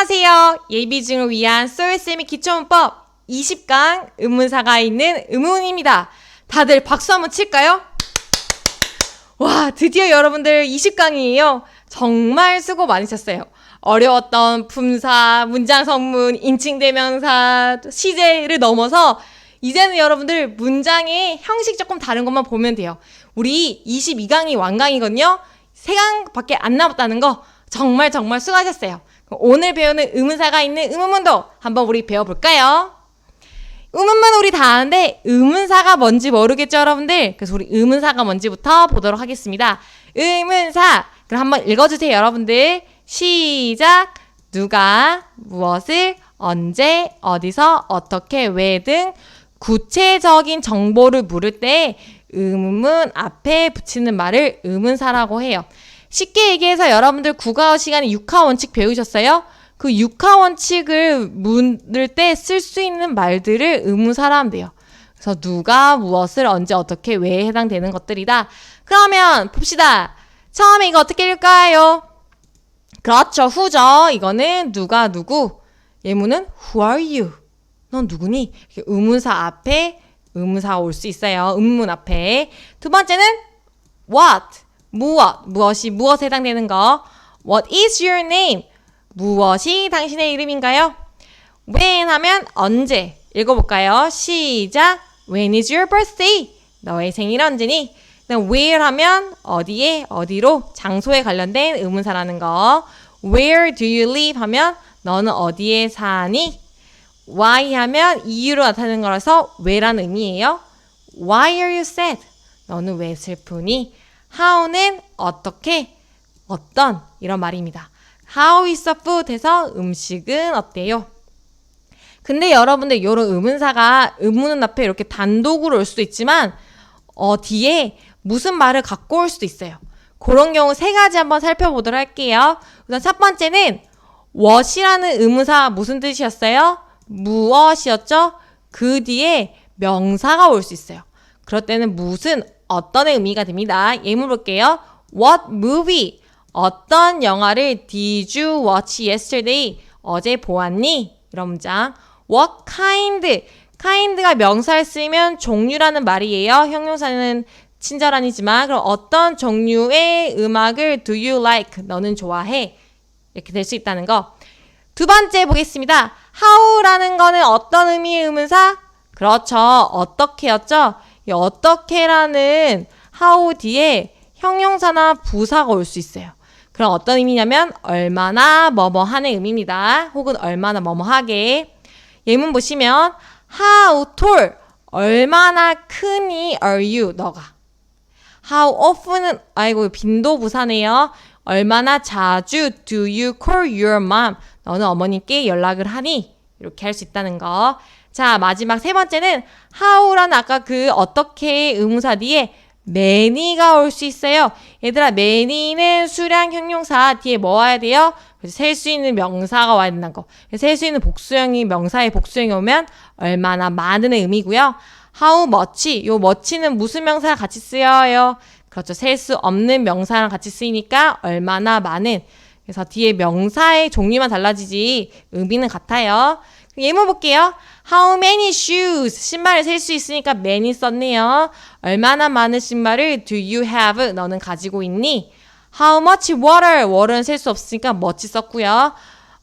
안녕하세요. 예비중을 위한 소요쌤의 기초문법 20강 의문사가 있는 의문입니다. 다들 박수 한번 칠까요? 와, 드디어 여러분들 20강이에요. 정말 수고 많으셨어요. 어려웠던 품사, 문장 성문, 인칭 대명사, 시제를 넘어서 이제는 여러분들 문장의 형식 조금 다른 것만 보면 돼요. 우리 22강이 완강이거든요. 3강밖에 안 남았다는 거 정말 정말 수고하셨어요. 오늘 배우는 의문사가 있는 의문문도 한번 우리 배워볼까요? 의문문 우리 다 아는데 의문사가 뭔지 모르겠죠 여러분들? 그래서 우리 의문사가 뭔지부터 보도록 하겠습니다. 의문사 그럼 한번 읽어주세요 여러분들. 시작 누가 무엇을 언제 어디서 어떻게 왜 등 구체적인 정보를 물을 때 의문문 앞에 붙이는 말을 의문사라고 해요. 쉽게 얘기해서 여러분들 국어 시간에 육하 원칙 배우셨어요? 그 육하 원칙을 물을 때 쓸 수 있는 말들을 의문사라 하면 돼요. 그래서 누가 무엇을 언제 어떻게 왜 해당되는 것들이다. 그러면 봅시다. 처음에 이거 어떻게 읽을까요? 그렇죠. 후죠. 이거는 누가 누구. 예문은 who are you? 넌 누구니? 의문사 앞에 의문사가 올수 있어요. 의문 앞에. 두 번째는 what? 무엇, 무엇이 무엇에 해당되는 거. What is your name? 무엇이 당신의 이름인가요? When 하면 언제. 읽어볼까요? 시작. When is your birthday? 너의 생일 언제니? where 하면 어디에, 어디로, 장소에 관련된 의문사라는 거. Where do you live? 하면 너는 어디에 사니? Why 하면 이유로 나타내는 거라서 왜라는 의미예요. Why are you sad? 너는 왜 슬프니? How는 어떻게, 어떤 이런 말입니다. How is the food 해서 음식은 어때요? 근데 여러분들 이런 의문사가 의문은 앞에 이렇게 단독으로 올 수도 있지만 어, 뒤에 무슨 말을 갖고 올 수도 있어요. 그런 경우 세 가지 한번 살펴보도록 할게요. 우선 첫 번째는 what이라는 의문사 무슨 뜻이었어요? 무엇이었죠? 그 뒤에 명사가 올 수 있어요. 그럴 때는 무슨 어떤의 의미가 됩니다. 예문 볼게요. What movie? 어떤 영화를 did you watch yesterday? 어제 보았니? 이런 문장. What kind? kind가 명사를 쓰면 종류라는 말이에요. 형용사는 친절한이지만 그럼 어떤 종류의 음악을 do you like? 너는 좋아해? 이렇게 될 수 있다는 거. 두 번째 보겠습니다. how라는 거는 어떤 의미의 의문사? 그렇죠. 어떻게였죠? 이 어떻게라는 how 뒤에 형용사나 부사가 올 수 있어요. 그럼 어떤 의미냐면 얼마나 뭐뭐 하는 의미입니다. 혹은 얼마나 뭐뭐 하게. 예문 보시면 how tall 얼마나 크니 are you 너가. how often은 아이고 빈도 부사네요. 얼마나 자주 do you call your mom 너는 어머니께 연락을 하니 이렇게 할 수 있다는 거. 자, 마지막 세 번째는 how라는 아까 그 어떻게 의문사 뒤에 many가 올 수 있어요. 얘들아, many는 수량 형용사 뒤에 뭐 와야 돼요? 셀 수 있는 명사가 와야 된다는 거. 셀 수 있는 복수형이 명사의 복수형이 오면 얼마나 많은의 의미고요. how much, 요 much는 무슨 명사랑 같이 쓰여요? 그렇죠. 셀 수 없는 명사랑 같이 쓰이니까 얼마나 많은. 그래서 뒤에 명사의 종류만 달라지지 의미는 같아요. 예문 볼게요. How many shoes? 신발을 셀 수 있으니까 many 썼네요. 얼마나 많은 신발을 do you have? 너는 가지고 있니? How much water? water는 셀 수 없으니까 much 썼고요.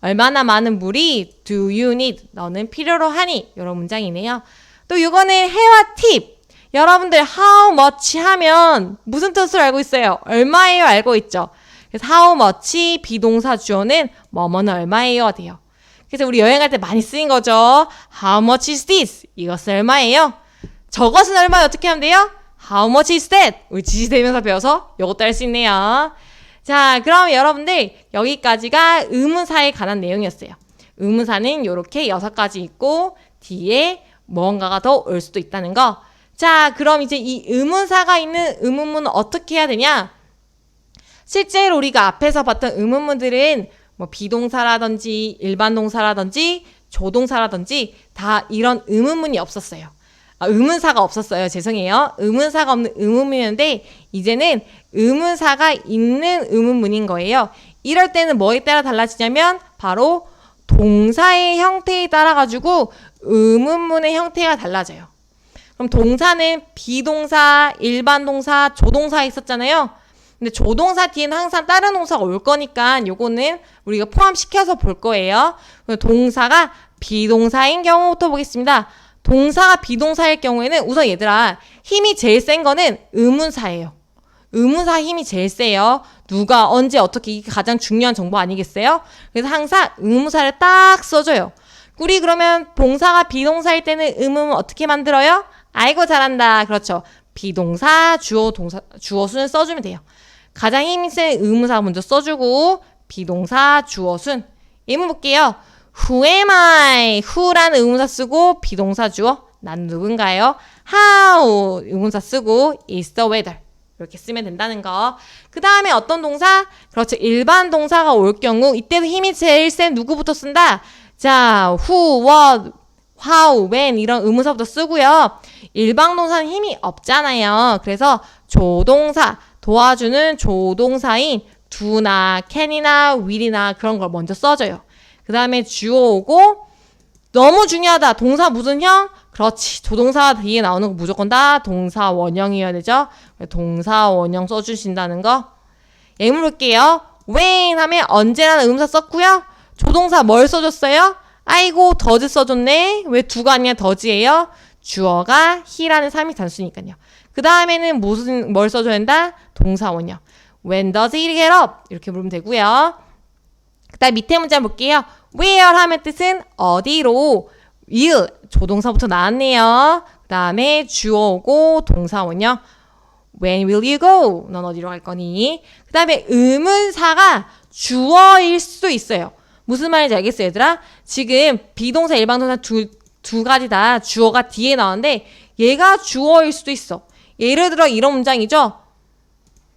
얼마나 많은 물이 do you need? 너는 필요로 하니? 이런 문장이네요. 또 이거는 해와 팁. 여러분들 how much 하면 무슨 뜻을 알고 있어요? 얼마예요? 알고 있죠? 그래서 how much 비동사 주어는 뭐뭐는 얼마예요? 돼요. 그래서 우리 여행 갈때 많이 쓰인 거죠. How much is this? 이것은 얼마예요? 저것은 얼마예요? 어떻게 하면 돼요? How much is that? 우리 지시대명사 배워서 이것도 할 수 있네요. 자, 그럼 여러분들 여기까지가 의문사에 관한 내용이었어요. 의문사는 이렇게 여섯 가지 있고 뒤에 무언가가 더 올 수도 있다는 거. 자, 그럼 이제 이 의문사가 있는 의문문은 어떻게 해야 되냐? 실제로 우리가 앞에서 봤던 의문문들은 뭐 비동사라든지 일반 동사라든지 조동사라든지 다 이런 의문문이 없었어요. 아, 의문사가 없었어요. 죄송해요. 의문사가 없는 의문문이었는데 이제는 의문사가 있는 의문문인 거예요. 이럴 때는 뭐에 따라 달라지냐면 바로 동사의 형태에 따라 가지고 의문문의 형태가 달라져요. 그럼 동사는 비동사, 일반 동사, 조동사 있었잖아요. 근데 조동사 뒤에는 항상 다른 동사가 올 거니까 요거는 우리가 포함시켜서 볼 거예요. 동사가 비동사인 경우부터 보겠습니다. 동사가 비동사일 경우에는 우선 얘들아 힘이 제일 센 거는 의문사예요. 의문사 힘이 제일 세요. 누가 언제 어떻게 이게 가장 중요한 정보 아니겠어요? 그래서 항상 의문사를 딱 써줘요. 우리 그러면 동사가 비동사일 때는 의문은 어떻게 만들어요? 아이고 잘한다. 그렇죠. 비동사, 주어, 동사, 주어순을 써주면 돼요. 가장 힘이 센 의문사 먼저 써주고 비동사, 주어 순. 예문 볼게요. Who am I? Who라는 의문사 쓰고 비동사 주어. 난 누군가요? How 의문사 쓰고 is the weather. 이렇게 쓰면 된다는 거. 그 다음에 어떤 동사? 그렇죠. 일반 동사가 올 경우 이때도 힘이 제일 센 누구부터 쓴다? 자, who, what, how, when 이런 의문사부터 쓰고요. 일반 동사는 힘이 없잖아요. 그래서 조동사, 도와주는 조동사인 do나 can이나 will이나 그런 걸 먼저 써줘요. 그 다음에 주어 오고 너무 중요하다. 동사 무슨 형? 그렇지. 조동사 뒤에 나오는 거 무조건 다 동사 원형이어야 되죠. 동사 원형 써주신다는 거. 예문 볼게요. when 하면 언제라는 의문사 썼고요. 조동사 뭘 써줬어요? 아이고 더즈 써줬네. 왜 두가 아니라 더즈예요? 주어가 he라는 3이 단수니까요. 그 다음에는 무슨 뭘 써줘야 된다? 동사 원형. When does he get up? 이렇게 물으면 되고요. 그 다음 밑에 문제 볼게요. where 하면 뜻은 어디로 will 조동사부터 나왔네요. 그 다음에 주어 오고 동사 원형 when will you go? 넌 어디로 갈 거니? 그 다음에 의문사가 주어일 수도 있어요. 무슨 말인지 알겠어요, 얘들아? 지금 비동사, 일반동사 두, 두 가지 다 주어가 뒤에 나오는데 얘가 주어일 수도 있어. 예를 들어 이런 문장이죠.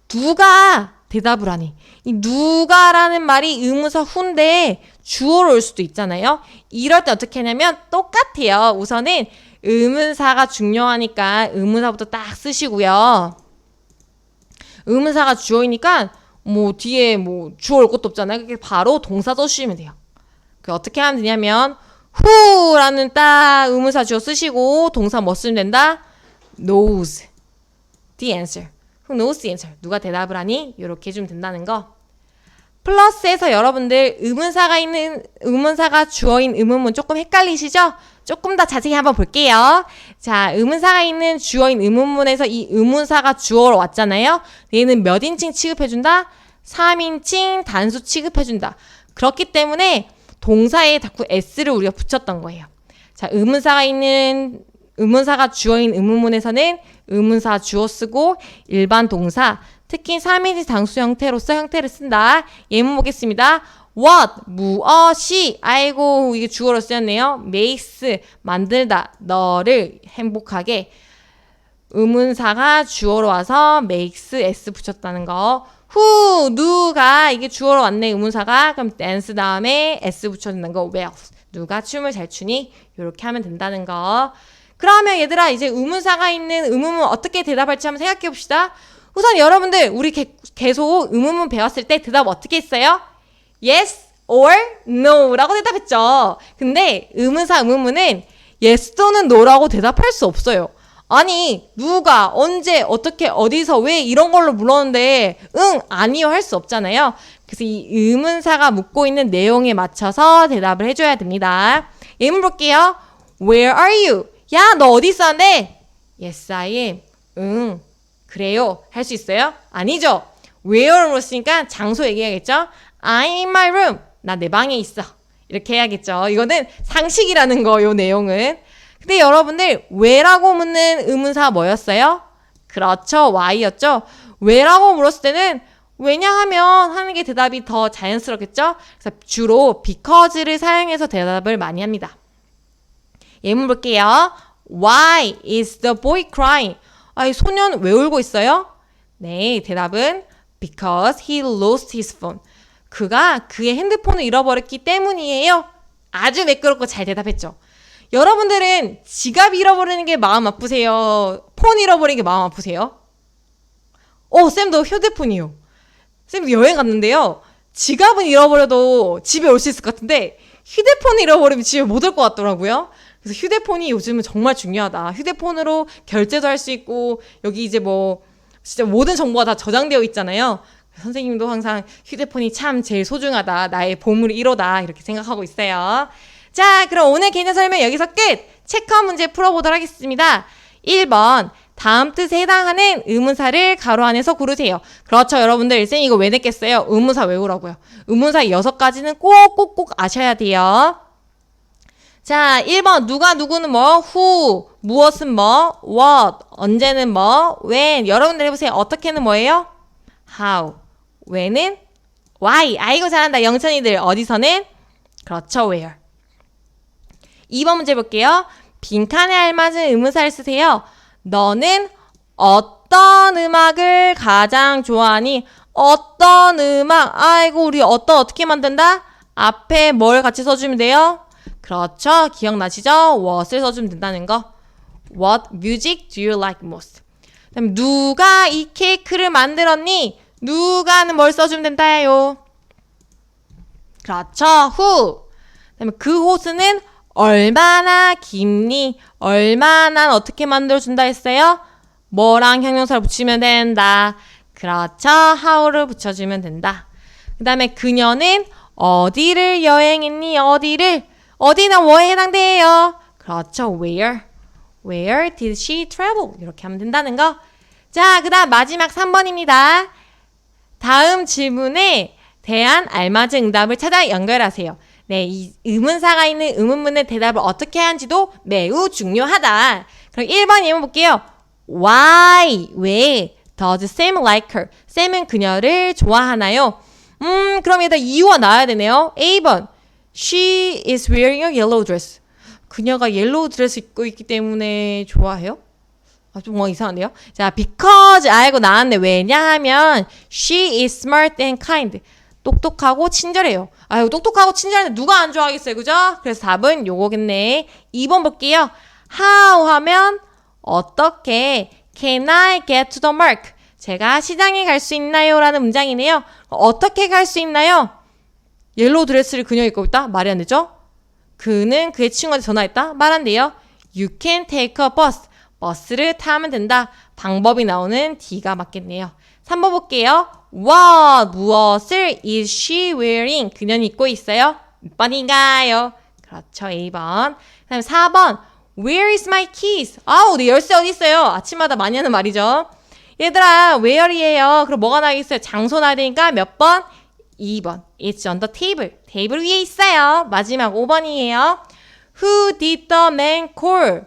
누가 대답을 하니? 이 누가라는 말이 의문사 후인데 주어로 올 수도 있잖아요. 이럴 때 어떻게 하냐면 똑같아요. 우선은 의문사가 중요하니까 의문사부터 딱 쓰시고요. 의문사가 주어이니까 뭐 뒤에 뭐 주어 올 것도 없잖아요. 그게 바로 동사 써주시면 돼요. 그 어떻게 하면 되냐면 who라는 딱 의문사 주어 쓰시고 동사 뭐 쓰면 된다? knows the answer. Who knows the answer? 누가 대답을 하니? 이렇게 해주면 된다는 거. 플러스에서 여러분들 의문사가 있는 의문사가 주어인 의문문 조금 헷갈리시죠? 조금 더 자세히 한번 볼게요. 자, 의문사가 있는 주어인 의문문에서 이 의문사가 주어로 왔잖아요. 얘는 몇 인칭 취급해준다? 3인칭 단수 취급해준다. 그렇기 때문에 동사에 자꾸 s를 우리가 붙였던 거예요. 자, 의문사가 있는 의문사가 주어인 의문문에서는 의문사 주어 쓰고 일반 동사 특히 3인칭 단수 형태로서 형태를 쓴다. 예문 보겠습니다. What 무엇이 아이고 이게 주어로 쓰였네요. makes 만들다 너를 행복하게 의문사가 주어로 와서 makes s 붙였다는 거. who 누가 이게 주어로 왔네 의문사가 그럼 dance 다음에 s 붙여준다는 거. well 누가 춤을 잘 추니 이렇게 하면 된다는 거. 그러면 얘들아 이제 의문사가 있는 의문문 어떻게 대답할지 한번 생각해 봅시다. 우선 여러분들 우리 개, 계속 의문문 배웠을 때 대답 어떻게 했어요? Yes or no라고 대답했죠. 근데 의문사 의문문은 yes 또는 no라고 대답할 수 없어요. 아니 누가 언제 어떻게 어디서 왜 이런 걸로 물었는데 응 아니요 할 수 없잖아요. 그래서 이 의문사가 묻고 있는 내용에 맞춰서 대답을 해줘야 됩니다. 예문 볼게요. Where are you? 야 너 어디 있었는데? Yes I am. 응 그래요. 할 수 있어요? 아니죠. where를 물었으니까 장소 얘기해야겠죠? I'm in my room. 나 내 방에 있어. 이렇게 해야겠죠. 이거는 상식이라는 거, 요 내용은. 근데 여러분들, 왜라고 묻는 의문사 뭐였어요? 그렇죠. why였죠. 왜라고 물었을 때는 왜냐하면 하는 게 대답이 더 자연스럽겠죠? 그래서 주로 because를 사용해서 대답을 많이 합니다. 예문 볼게요. Why is the boy crying? 아, 이 소년 왜 울고 있어요? 네, 대답은 because he lost his phone. 그가 그의 핸드폰을 잃어버렸기 때문이에요. 아주 매끄럽고 잘 대답했죠. 여러분들은 지갑 잃어버리는 게 마음 아프세요? 폰 잃어버리는 게 마음 아프세요? 어, 쌤도 휴대폰이요. 쌤도 여행 갔는데요. 지갑은 잃어버려도 집에 올 수 있을 것 같은데 휴대폰 잃어버리면 집에 못 올 것 같더라고요. 그래서 휴대폰이 요즘은 정말 중요하다. 휴대폰으로 결제도 할 수 있고 여기 이제 뭐 진짜 모든 정보가 다 저장되어 있잖아요. 선생님도 항상 휴대폰이 참 제일 소중하다. 나의 보물 1호다. 이렇게 생각하고 있어요. 자, 그럼 오늘 개념 설명 여기서 끝! 체크한 문제 풀어보도록 하겠습니다. 1번. 다음 뜻에 해당하는 의문사를 가로 안에서 고르세요. 그렇죠, 여러분들. 쌤 이거 왜 냈겠어요? 의문사 외우라고요. 의문사 여섯 가지는 꼭꼭꼭 아셔야 돼요. 자, 1번. 누가 누구는 뭐, who, 무엇은 뭐, what, 언제는 뭐, when. 여러분들 해보세요. 어떻게는 뭐예요? how. When은 why. 아이고, 잘한다. 영천이들. 어디서는? 그렇죠, where. 2번 문제 볼게요. 빈칸에 알맞은 의문사를 쓰세요. 너는 어떤 음악을 가장 좋아하니? 어떤 음악? 아이고, 우리 어떤 어떻게 만든다? 앞에 뭘 같이 써주면 돼요? 그렇죠. 기억나시죠? what을 써주면 된다는 거. What music do you like most? 그다음 누가 이 케이크를 만들었니? 누가는 뭘 써주면 된다요? 그렇죠. who. 그다음에 그 호수는 얼마나 깊니? 얼마나 어떻게 만들어준다 했어요? 뭐랑 형용사를 붙이면 된다. 그렇죠. how를 붙여주면 된다. 그 다음에 그녀는 어디를 여행했니? 어디를? 어디나 뭐에 해당돼요? 그렇죠. where? Where did she travel? 이렇게 하면 된다는 거. 자, 그 다음 마지막 3번입니다. 다음 질문에 대한 알맞은 응답을 찾아 연결하세요. 네, 이 의문사가 있는 의문문의 대답을 어떻게 하는지도 매우 중요하다. 그럼 1번 예문 볼게요. Why? 왜? Does Sam like her? 쌤은 그녀를 좋아하나요? 음, 그럼 여기다 이유가 나와야 되네요. A번. She is wearing a yellow dress. 그녀가 옐로우 드레스 입고 있기 때문에 좋아해요? 아, 좀 뭔가 이상한데요? 자, because 알고 나왔네. 왜냐하면 she is smart and kind. 똑똑하고 친절해요. 아유, 똑똑하고 친절한데 누가 안 좋아하겠어요. 그죠? 그래서 답은 요거겠네. 2번 볼게요. how 하면 어떻게 can I get to the mark? 제가 시장에 갈 수 있나요? 라는 문장이네요. 어떻게 갈 수 있나요? 옐로우 드레스를 그녀 입고 있다? 말이 안 되죠? 그는 그의 친구한테 전화했다? 말 안 돼요. You can take a bus. 버스를 타면 된다. 방법이 나오는 D가 맞겠네요. 3번 볼게요. What 무엇을 is she wearing? 그녀는 입고 있어요. 몇 번인가요? 그렇죠. A번. 그 다음에 4번. Where is my keys? 아우, 내 열쇠 어디 있어요? 아침마다 많이 하는 말이죠. 얘들아, where이에요. 그럼 뭐가 나겠어요? 장소 나야 되니까 몇 번? 2번. It's on the table. 테이블 위에 있어요. 마지막 5번이에요. Who did the man call?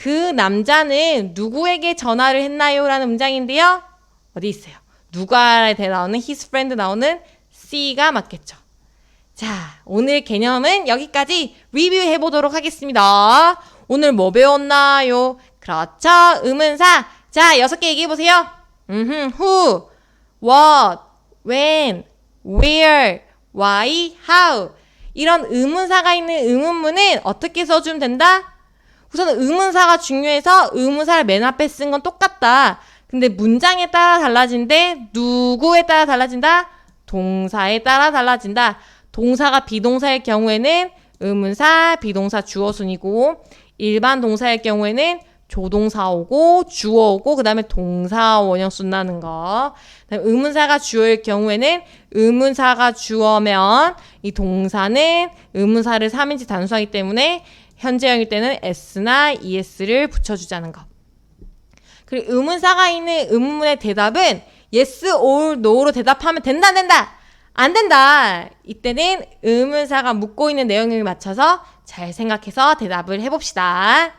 그 남자는 누구에게 전화를 했나요? 라는 문장인데요. 어디 있어요? 누가에 나오는 his friend 나오는 C가 맞겠죠. 자, 오늘 개념은 여기까지 리뷰해 보도록 하겠습니다. 오늘 뭐 배웠나요? 그렇죠. 의문사. 자, 여섯 개 얘기해 보세요. 음, who, what, when, where, why, how. 이런 의문사가 있는 의문문은 어떻게 써주면 된다? 우선 의문사가 중요해서 의문사를 맨 앞에 쓴 건 똑같다. 근데 문장에 따라 달라진데 누구에 따라 달라진다? 동사에 따라 달라진다. 동사가 비동사일 경우에는 의문사, 비동사, 주어순이고 일반 동사일 경우에는 조동사 오고 주어 오고 그다음에 동사 원형 쓴다는 거. 그다음에 의문사가 주어일 경우에는 의문사가 주어면 이 동사는 의문사를 3인칭 단수하기 때문에 현재형일 때는 s나 es를 붙여주자는 거. 그리고 의문사가 있는 의문문의 대답은 yes or no로 대답하면 된다 안 된다? 안 된다. 이때는 의문사가 묻고 있는 내용에 맞춰서 잘 생각해서 대답을 해봅시다.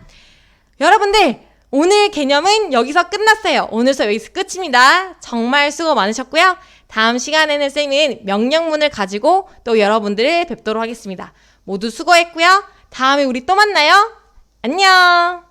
여러분들 오늘 개념은 여기서 끝났어요. 오늘 수업 여기서 끝입니다. 정말 수고 많으셨고요. 다음 시간에는 쌤은 명령문을 가지고 또 여러분들을 뵙도록 하겠습니다. 모두 수고했고요 다음에 우리 또 만나요. 안녕